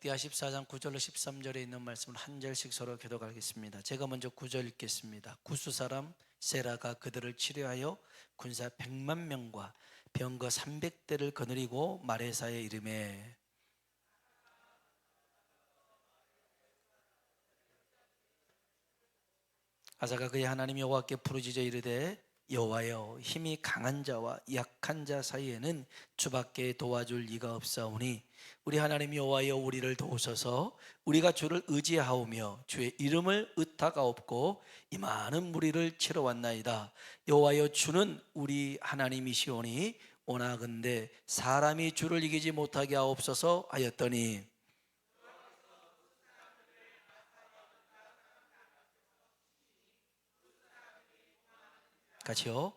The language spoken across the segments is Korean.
역대하 14장 9절로 13절에 있는 말씀을 한 절씩 서로 교독하겠습니다. 제가 먼저 9절 읽겠습니다. 구스 사람 세라가 그들을 치료하여 군사 100만 명과 병거 300대를 거느리고 마레사의 이름에 아사가 그의 하나님 여호와께 부르짖어 이르되 여호와여 힘이 강한 자와 약한 자 사이에는 주밖에 도와줄 이가 없사오니 우리 하나님 여호와여 우리를 도우소서 우리가 주를 의지하오며 주의 이름을 의탁하옵고 이 많은 무리를 치러 왔나이다. 여호와여 주는 우리 하나님이시오니 오나근데 사람이 주를 이기지 못하게 하옵소서 하였더니 같이요.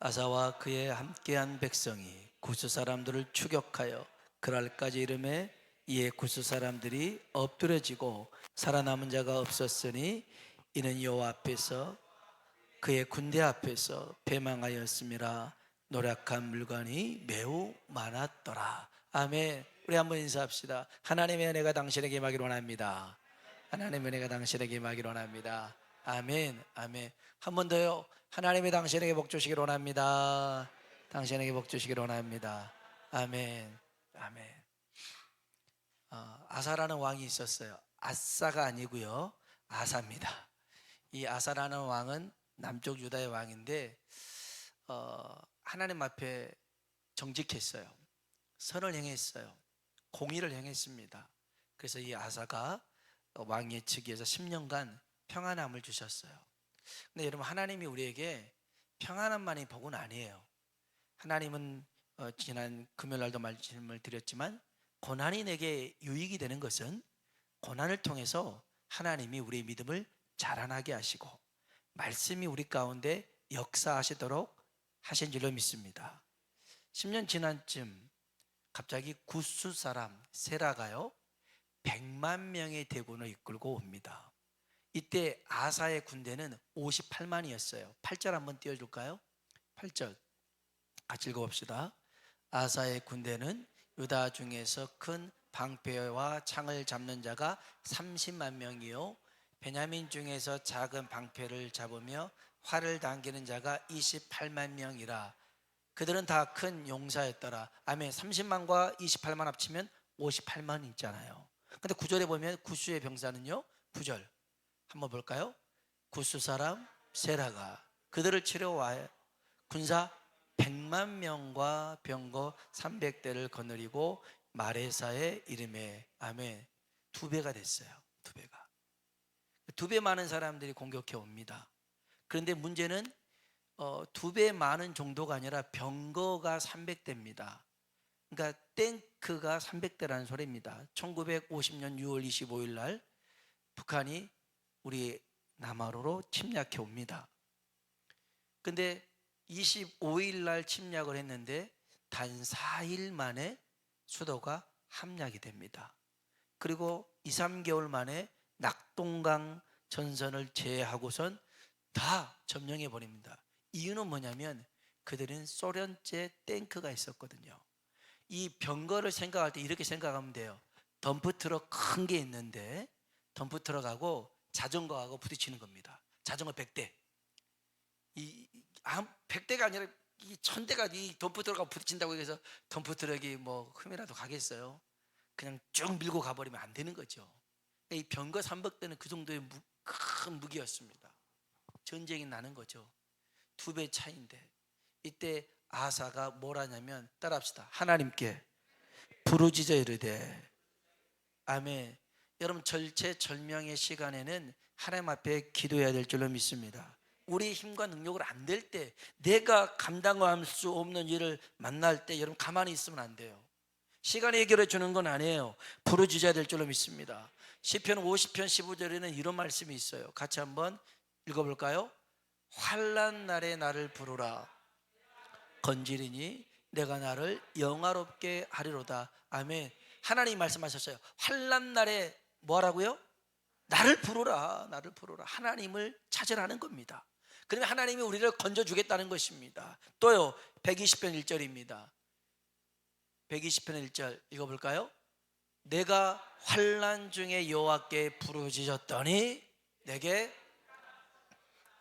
아사와 그의 함께한 백성이 구스 사람들을 추격하여 그랄까지 이름에 이에 구스 사람들이 엎드려지고 살아남은 자가 없었으니 이는 여호와 앞에서 그의 군대 앞에서 패망하였음이라 노력한 물건이 매우 많았더라. 아멘. 우리 한번 인사합시다. 하나님의 은혜가 당신에게 임하기를 원합니다. 하나님의 은혜가 당신에게 임하기를 원합니다. 아멘. 아멘. 한 번 더요. 하나님이 당신에게 복 주시기를 원합니다. 당신에게 복 주시기를 원합니다. 아멘. 아멘. 어, 아사라는 왕이 있었어요. 아사가 아니고요. 아사입니다. 이 아사라는 왕은 남쪽 유다의 왕인데 어, 하나님 앞에 정직했어요. 선을 행했어요. 공의를 행했습니다. 그래서 이 아사가 왕의 측에서 10년간 평안함을 주셨어요. 근데 여러분 하나님이 우리에게 평안함만이 복은 아니에요. 하나님은 어, 지난 금요일 날도 말씀을 드렸지만 고난이 내게 유익이 되는 것은 고난을 통해서 하나님이 우리의 믿음을 자라나게 하시고 말씀이 우리 가운데 역사하시도록 하신 줄로 믿습니다. 10년 지난쯤 갑자기 구스 사람 세라가요 100만 명의 대군을 이끌고 옵니다. 이때 아사의 군대는 58만이었어요. 8절 한번 띄워 줄까요? 8절 같이 읽어 봅시다. 아사의 군대는 유다 중에서 큰 방패와 창을 잡는 자가 30만 명이요. 베냐민 중에서 작은 방패를 잡으며 활을 당기는 자가 28만 명이라. 그들은 다 큰 용사였더라. 아멘. 30만과 28만 합치면 58만 있잖아요. 근데 구절에 보면 구수의 병사는요. 9절. 한번 볼까요? 구스 사람 세라가 그들을 치료하여 군사 100만 명과 병거 300대를 거느리고 마레사의 이름에 아멘 두 배가 됐어요. 두 배가 두 배 많은 사람들이 공격해 옵니다. 그런데 문제는 어, 두배 많은 정도가 아니라 병거가 300대입니다. 그러니까 탱크가 300대라는 소리입니다. 1950년 6월 25일 날 북한이 우리 남하로로 침략해 옵니다. 근데 25일 날 침략을 했는데 단 4일 만에 수도가 함락이 됩니다. 그리고 2, 3개월 만에 낙동강 전선을 제하고선 다 점령해 버립니다. 이유는 뭐냐면 그들은 소련제 탱크가 있었거든요. 이 병거를 생각할 때 이렇게 생각하면 돼요. 덤프트럭 큰 게 있는데 덤프트럭하고 자전거하고 부딪히는 겁니다. 자전거 100대. 이 100대가 아니라 이 1000대가 이 덤프트럭하고 부딪힌다고 해서 덤프트럭이 뭐 흠이라도 가겠어요. 그냥 쭉 밀고 가버리면 안 되는 거죠. 이 병거 300대는 그 정도의 무, 큰 무기였습니다. 전쟁이 나는 거죠. 두 배 차인데 이때 아사가 뭘 하냐면 따라합시다. 하나님께 부르짖어 이르되 아멘. 여러분 절체절명의 시간에는 하나님 앞에 기도해야 될 줄로 믿습니다. 우리 힘과 능력으로 안 될 때, 내가 감당할 수 없는 일을 만날 때 여러분 가만히 있으면 안 돼요. 시간이 해결해 주는 건 아니에요. 부르짖어야 될 줄로 믿습니다. 시편 50편 15절에는 이런 말씀이 있어요. 같이 한번 읽어 볼까요? 환란 날에 나를 부르라. 건지리니 내가 나를 영화롭게 하리로다. 아멘. 하나님 말씀하셨어요. 환란 날에 뭐라고요? 나를 부르라. 나를 부르라. 하나님을 찾으라는 겁니다. 그러면 하나님이 우리를 건져 주겠다는 것입니다. 또요. 120편 1절입니다. 120편 1절 읽어 볼까요? 내가 환란 중에 여호와께 부르짖었더니 내게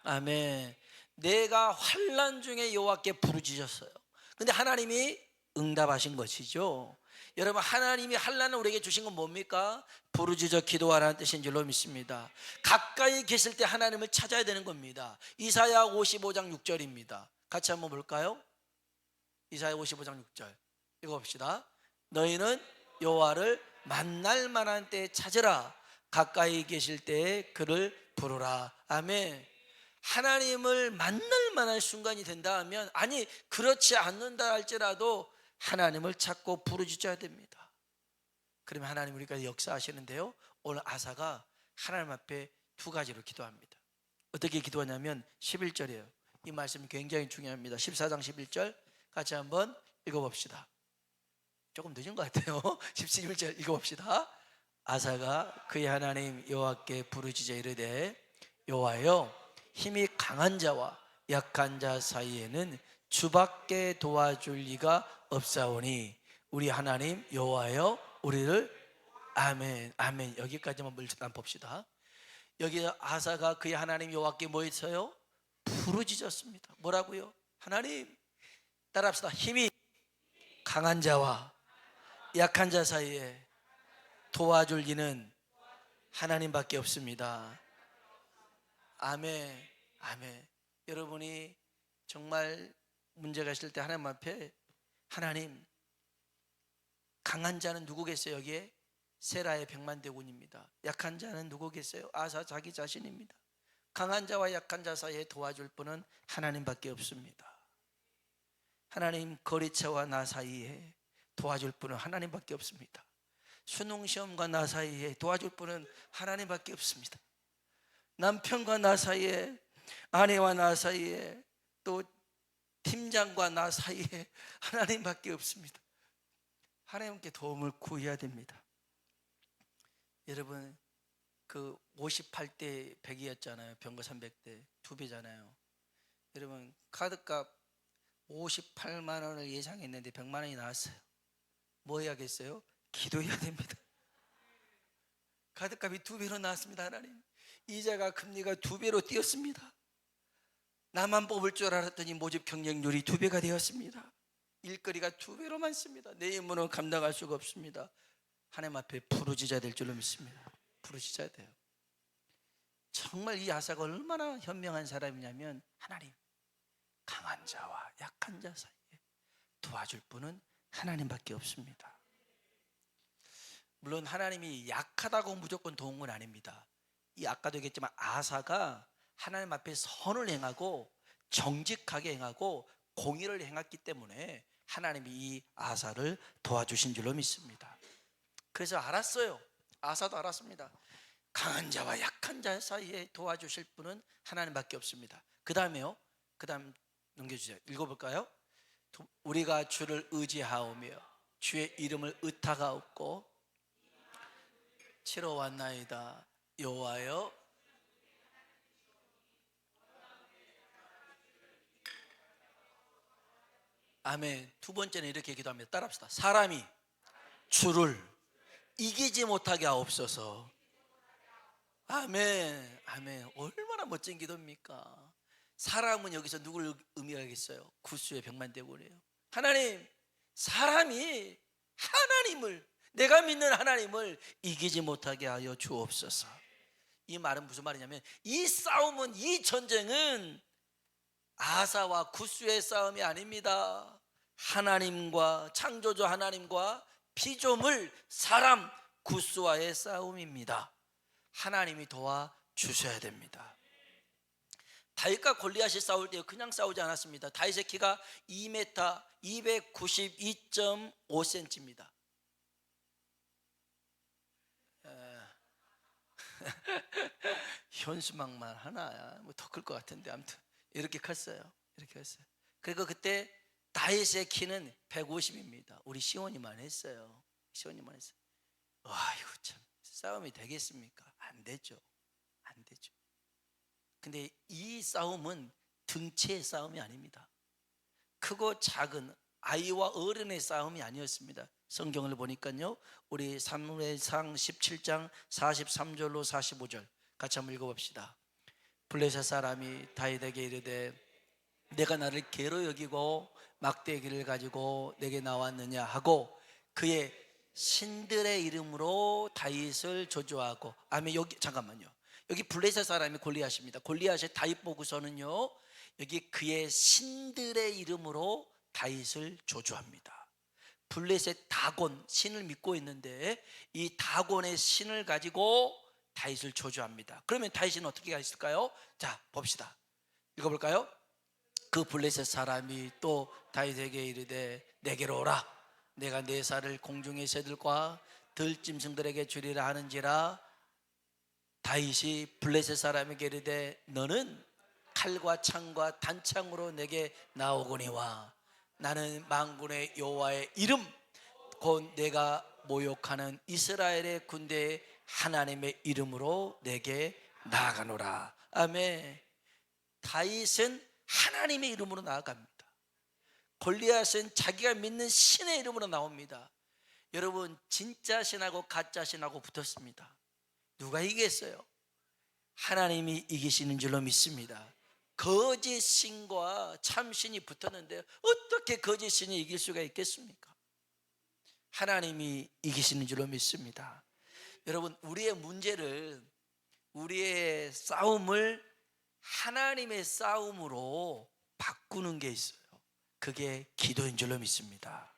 아멘. 내가 환란 중에 여호와께 부르짖었어요. 근데 하나님이 응답하신 것이죠. 여러분 하나님이 환란을 우리에게 주신 건 뭡니까? 부르짖어 기도하라는 뜻인 줄로 믿습니다. 가까이 계실 때 하나님을 찾아야 되는 겁니다. 이사야 55장 6절입니다. 같이 한번 볼까요? 이사야 55장 6절 읽어 봅시다. 너희는 여호와를 만날 만한 때에 찾으라. 가까이 계실 때에 그를 부르라. 아멘. 하나님을 만날 만한 순간이 된다 하면 아니 그렇지 않는다 할지라도 하나님을 찾고 부르짖어야 됩니다. 그러면 하나님 우리가 역사하시는데요. 오늘 아사가 하나님 앞에 두 가지로 기도합니다. 어떻게 기도하냐면 11절이에요. 이 말씀이 굉장히 중요합니다. 14장 11절 같이 한번 읽어봅시다. 조금 늦은 것 같아요. 11절 읽어봅시다. 아사가 그의 하나님 여호와께 부르짖어 이르되 여호와여 힘이 강한 자와 약한 자 사이에는 주밖에 도와줄 리가 없사오니 우리 하나님 여호와여 우리를 아멘 아멘 여기까지만 일단 봅시다. 여기 아사가 그의 하나님 여호와께 뭐 했어요? 부르짖었습니다. 뭐라고요? 하나님 따라합시다. 힘이 강한 자와 약한 자 사이에 도와줄 이는 하나님밖에 없습니다. 아멘, 아멘. 여러분이 정말 문제가 있을 때 하나님 앞에 하나님 강한 자는 누구겠어요? 여기에 세라의 백만 대군입니다. 약한 자는 누구겠어요? 아사 자기 자신입니다. 강한 자와 약한 자 사이에 도와줄 분은 하나님밖에 없습니다. 하나님 거리차와 나 사이에 도와줄 분은 하나님밖에 없습니다. 수능 시험과 나 사이에 도와줄 분은 하나님밖에 없습니다. 남편과 나 사이에 아내와 나 사이에 또 팀장과 나 사이에 하나님밖에 없습니다. 하나님께 도움을 구해야 됩니다. 여러분 그 58대 100이었잖아요. 병거 300대 두 배잖아요. 여러분 카드값 58만 원을 예상했는데 100만 원이 나왔어요. 뭐 해야겠어요? 기도해야 됩니다. 카드값이 두 배로 나왔습니다, 하나님. 이자가 금리가 두 배로 뛰었습니다. 나만 뽑을 줄 알았더니 모집 경쟁률이 두 배가 되었습니다. 일거리가 두 배로 많습니다. 내 힘으로는 감당할 수가 없습니다. 하나님 앞에 부르짖어야 될 줄로 믿습니다. 부르짖어야 돼요. 정말 이 아사가 얼마나 현명한 사람이냐면 하나님 강한 자와 약한 자 사이에 도와줄 분은 하나님밖에 없습니다. 물론 하나님이 약하다고 무조건 도운 건 아닙니다. 이 아까도 얘기했지만 아사가 하나님 앞에 선을 행하고 정직하게 행하고 공의를 행했기 때문에 하나님이 이 아사를 도와주신 줄로 믿습니다. 그래서 알았어요. 아사도 알았습니다. 강한 자와 약한 자 사이에 도와주실 분은 하나님밖에 없습니다. 그 다음에요. 그 다음 넘겨주세요. 읽어볼까요? 우리가 주를 의지하오며 주의 이름을 의탁하옵고 치러 왔나이다. 여호와여 아멘. 두 번째는 이렇게 기도합니다. 따라합시다. 사람이 주를 이기지 못하게 하옵소서. 아멘. 아멘. 얼마나 멋진 기도입니까? 사람은 여기서 누구를 의미하겠어요? 구수의 백만대군이에요. 하나님, 사람이 하나님을 내가 믿는 하나님을 이기지 못하게 하여 주옵소서. 이 말은 무슨 말이냐면 이 싸움은 이 전쟁은 아사와 구수의 싸움이 아닙니다. 하나님과 창조주 하나님과 피조물 사람 구수와의 싸움입니다. 하나님이 도와 주셔야 됩니다. 다윗과 골리앗이 싸울 때 그냥 싸우지 않았습니다. 다윗의 키가 2m 292.5cm입니다. 현수막만 하나야. 뭐 더 클 것 같은데 아무튼 이렇게 컸어요. 이렇게 컸어요. 그리고 그때 다윗의 키는 150입니다. 우리 시온이만 했어요. 시온이만 했어요. 와, 이거 참 싸움이 되겠습니까? 안 되죠. 안 되죠. 근데 이 싸움은 등치의 싸움이 아닙니다. 크고 작은 아이와 어른의 싸움이 아니었습니다. 성경을 보니까요. 우리 사무엘상 17장 43절로 45절 같이 한번 읽어 봅시다. 블레셋 사람이 다윗에게 이르되 내가 나를 개로 여기고 막대기를 가지고 내게 나왔느냐 하고 그의 신들의 이름으로 다윗을 저주하고 아멘 여기 잠깐만요. 여기 블레셋 사람이 골리앗입니다. 골리앗의 다윗 보고서는요 여기 그의 신들의 이름으로 다윗을 저주합니다. 블레셋 다곤 신을 믿고 있는데 이 다곤의 신을 가지고 다윗을 저주합니다. 그러면 다윗은 어떻게 했을까요? 자 봅시다. 읽어볼까요? 그 블레셋 사람이 또 다윗에게 이르되 내게로 오라. 내가 네 살을 공중의 새들과 들짐승들에게 주리라 하는지라. 다윗이 블레셋 사람에게 이르되 너는 칼과 창과 단창으로 내게 나오거니와 나는 만군의 여호와의 이름 곧 내가 모욕하는 이스라엘의 군대의 하나님의 이름으로 내게 나아가노라. 아멘. 다윗은 하나님의 이름으로 나아갑니다. 골리앗은 자기가 믿는 신의 이름으로 나옵니다. 여러분 진짜 신하고 가짜 신하고 붙었습니다. 누가 이겼어요? 하나님이 이기시는 줄로 믿습니다. 거짓 신과 참 신이 붙었는데 어떻게 거짓 신이 이길 수가 있겠습니까? 하나님이 이기시는 줄로 믿습니다. 여러분 우리의 문제를 우리의 싸움을 하나님의 싸움으로 바꾸는 게 있어요. 그게 기도인 줄로 믿습니다.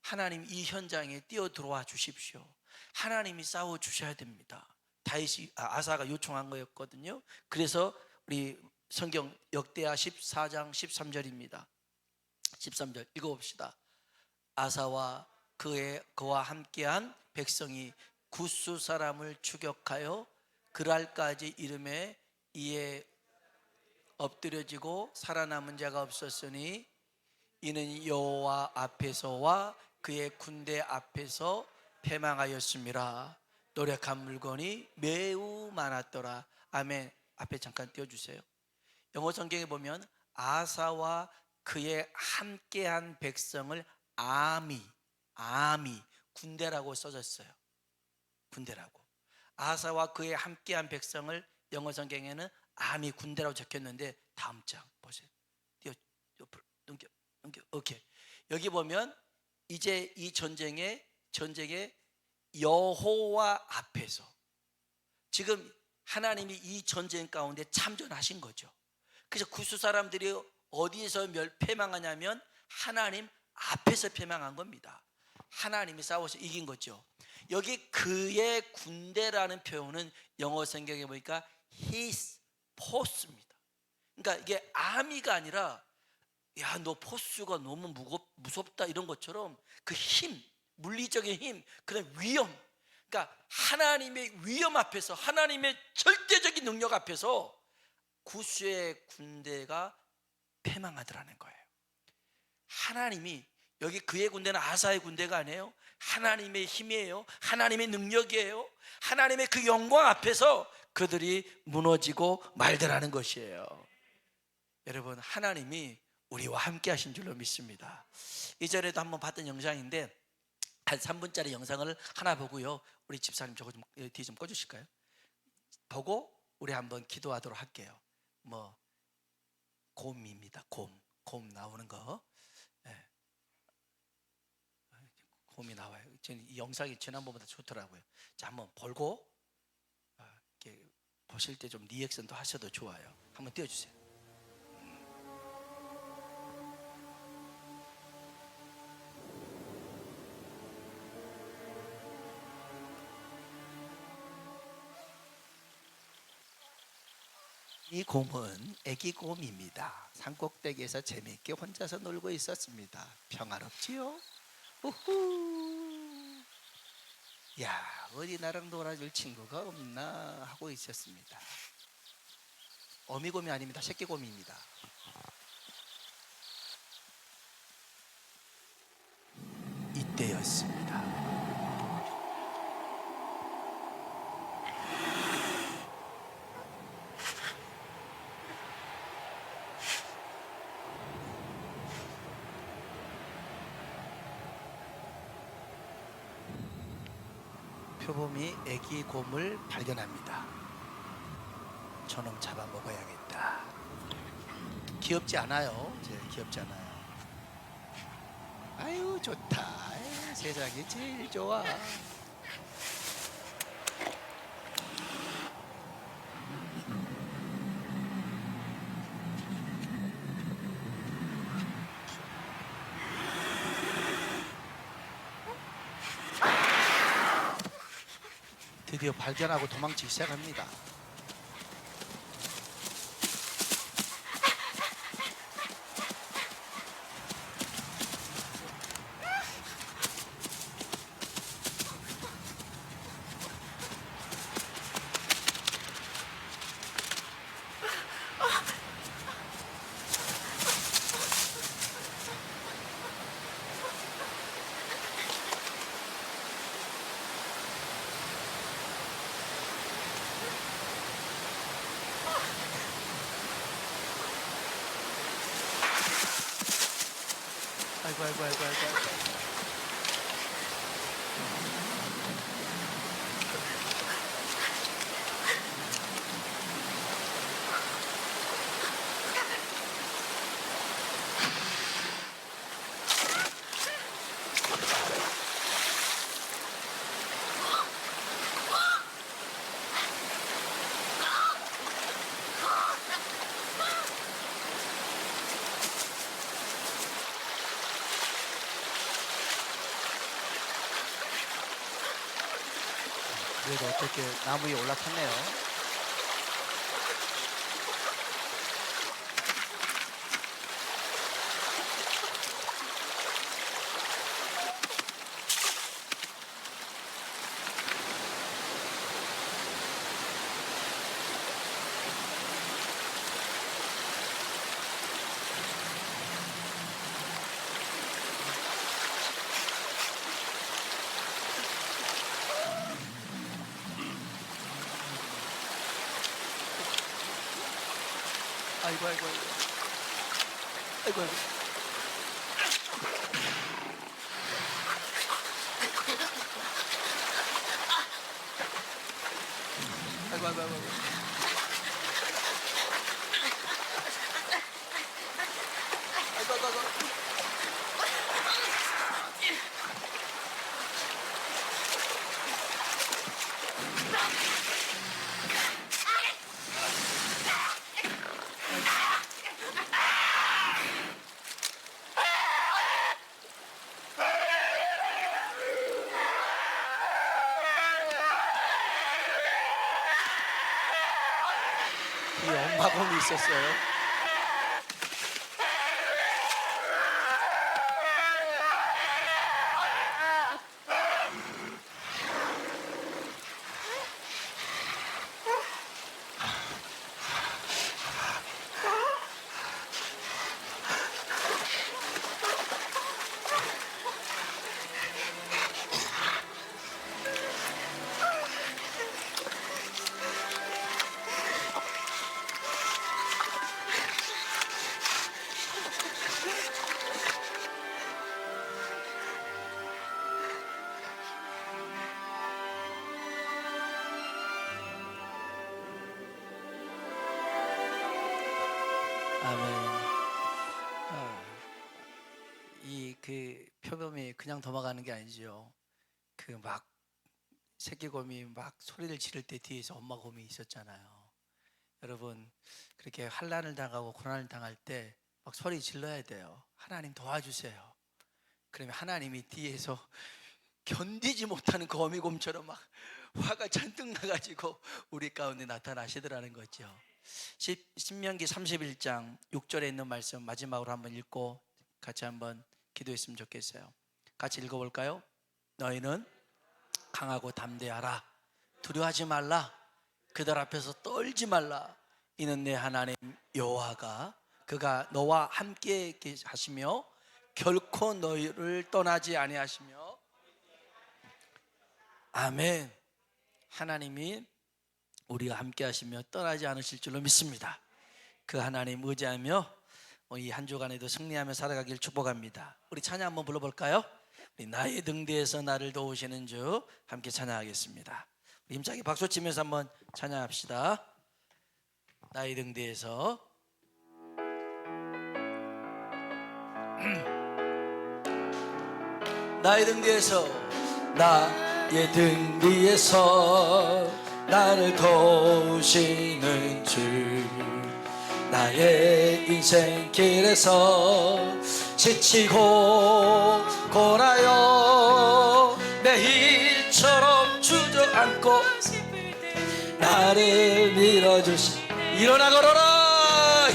하나님 이 현장에 뛰어 들어와 주십시오. 하나님이 싸워 주셔야 됩니다. 다윗이 아, 아사가 요청한 거였거든요. 그래서 우리 성경 역대하 14장 13절입니다. 13절 읽어 봅시다. 아사와 그의 그와 함께한 백성이 구스 사람을 추격하여 그랄까지 이름에 이에 엎드려지고 살아남은 자가 없었으니 이는 여호와 앞에서와 그의 군대 앞에서 패망하였습니다. 노력한 물건이 매우 많았더라. 아멘. 앞에 잠깐 띄워 주세요. 영어 성경에 보면 아사와 그의 함께한 백성을 아미, 아미, 군대라고 써졌어요. 군대라고. 아사와 그의 함께한 백성을 영어 성경에는 아미 군대라고 적혔는데 다음 장 보세요. 옆으로 넘겨 넘겨. 오케이. 여기 보면 이제 이 전쟁에 전쟁에 여호와 앞에서 지금 하나님이 이 전쟁 가운데 참전하신 거죠. 그래서 구수 사람들이 어디에서 멸 패망하냐면 하나님 앞에서 패망한 겁니다. 하나님이 싸워서 이긴 거죠. 여기 그의 군대라는 표현은 영어 성경에 보니까 his 포스입니다. 그러니까 이게 아미가 아니라 야 너 포스가 너무 무겁, 무섭다 이런 것처럼 그 힘, 물리적인 힘, 그런 위험. 그러니까 하나님의 위험 앞에서 하나님의 절대적인 능력 앞에서 구수의 군대가 패망하더라는 거예요. 하나님이 여기 그의 군대는 아사의 군대가 아니에요. 하나님의 힘이에요. 하나님의 능력이에요. 하나님의 그 영광 앞에서 그들이 무너지고 말더라는 것이에요. 여러분, 하나님이 우리와 함께 하신 줄로 믿습니다. 이전에도 한번 봤던 영상인데 한 3분짜리 영상을 하나 보고요. 우리 집사님 저거 좀 뒤에 좀 꺼 주실까요? 보고 우리 한번 기도하도록 할게요. 뭐 곰입니다. 곰, 곰 나오는 거. 네. 곰이 나와요. 영상이 지난번보다 좋더라고요. 자, 한번 이렇게 보실 때 좀 리액션도 하셔도 좋아요. 한번 띄워주세요. 이 곰은 애기 곰입니다. 산꼭대기에서 재미있게 혼자서 놀고 있었습니다. 평화롭지요? 우후. 야, 어디 나랑 놀아줄 친구가 없나 하고 있었습니다. 어미곰이 아닙니다. 새끼곰입니다. 이때였습니다. 표범이 애기 곰을 발견합니다. 저놈 잡아먹어야겠다. 귀엽지 않아요. 제 귀엽지 않아요. 아유 좋다. 아유, 세상에 제일 좋아. 드디어 발견하고 도망치기 시작합니다. 그래도 어떻게 나무 위에 올라탔네요. 아이고 아이고 아이고. 아이고 아이고. 아이고 아이고 아이고. 아이고. 아이고 아이고 아이고. 이 엄 그냥 도망가는 게 아니죠. 그막 새끼 곰이 막 소리를 지를 때 뒤에서 엄마 곰이 있었잖아요. 여러분 그렇게 환란을 당하고 고난을 당할 때 막 소리 질러야 돼요. 하나님 도와주세요. 그러면 하나님이 뒤에서 견디지 못하는 그 어미곰처럼 막 화가 잔뜩 나가지고 우리 가운데 나타나시더라는 거죠. 십- 신명기 31장 6절에 있는 말씀 마지막으로 한번 읽고 같이 한번 기도했으면 좋겠어요. 같이 읽어볼까요? 너희는 강하고 담대하라. 두려워하지 말라. 그들 앞에서 떨지 말라. 이는 내 하나님 여호와가 그가 너와 함께 하시며 결코 너희를 떠나지 아니하시며 아멘. 하나님이 우리가 함께 하시며 떠나지 않으실 줄로 믿습니다. 그 하나님 의지하며 이 한 주간에도 승리하며 살아가길 축복합니다. 우리 찬양 한번 불러볼까요? 우리 나의 등 뒤에서 나를 도우시는 주 함께 찬양하겠습니다. 힘차게 박수 치면서 한번 찬양합시다. 나의 등 뒤에서 나의 등 뒤에서 나의 등 뒤에서 나를 도우시는 주 나의 인생길에서 지치고 고나요. 매일처럼 주저앉고 나를 밀어주시. 일어나 걸어라.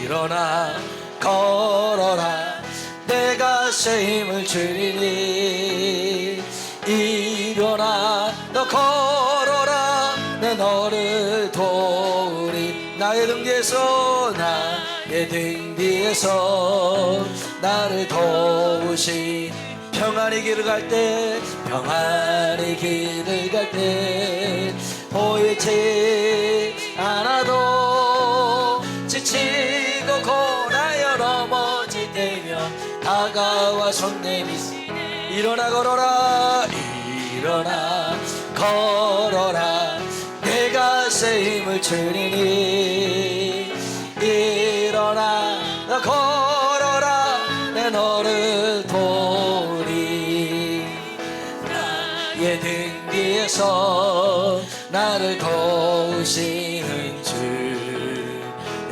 일어나 걸어라. 내가 새 힘을 주리니. 일어나 너 걸어라. 내 너를 도우리. 나의 등 뒤에서 나의 등 뒤에서 나를 도우시. 평안히 길을 갈 때 평안히 길을 갈 때 보이지 않아도 지치고 고나여 넘어질 때면 다가와 손 내미시 일어나 걸어라 일어나 걸어라. 내가 새 힘을 주리니 등 뒤에서 나를 도우시는 주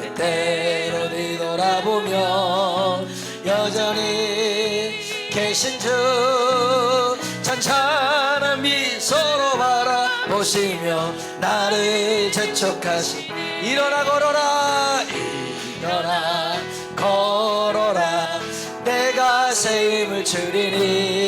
때때로 뒤돌아보며 여전히 계신 주 찬찬한 미소로 바라보시며 나를 재촉하시 일어나 걸어라 일어나 걸어라. 내가 새 힘을 주리니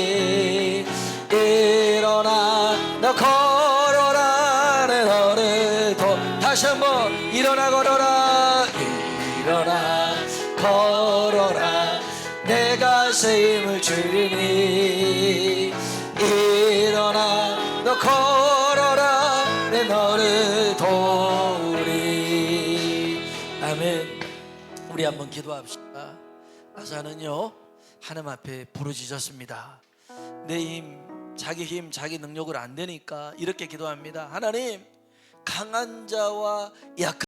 한번 기도합시다. 아사는요 하나님 앞에 부르짖었습니다. 내 힘 자기 힘 자기 능력을 안 되니까 이렇게 기도합니다. 하나님 강한 자와 약한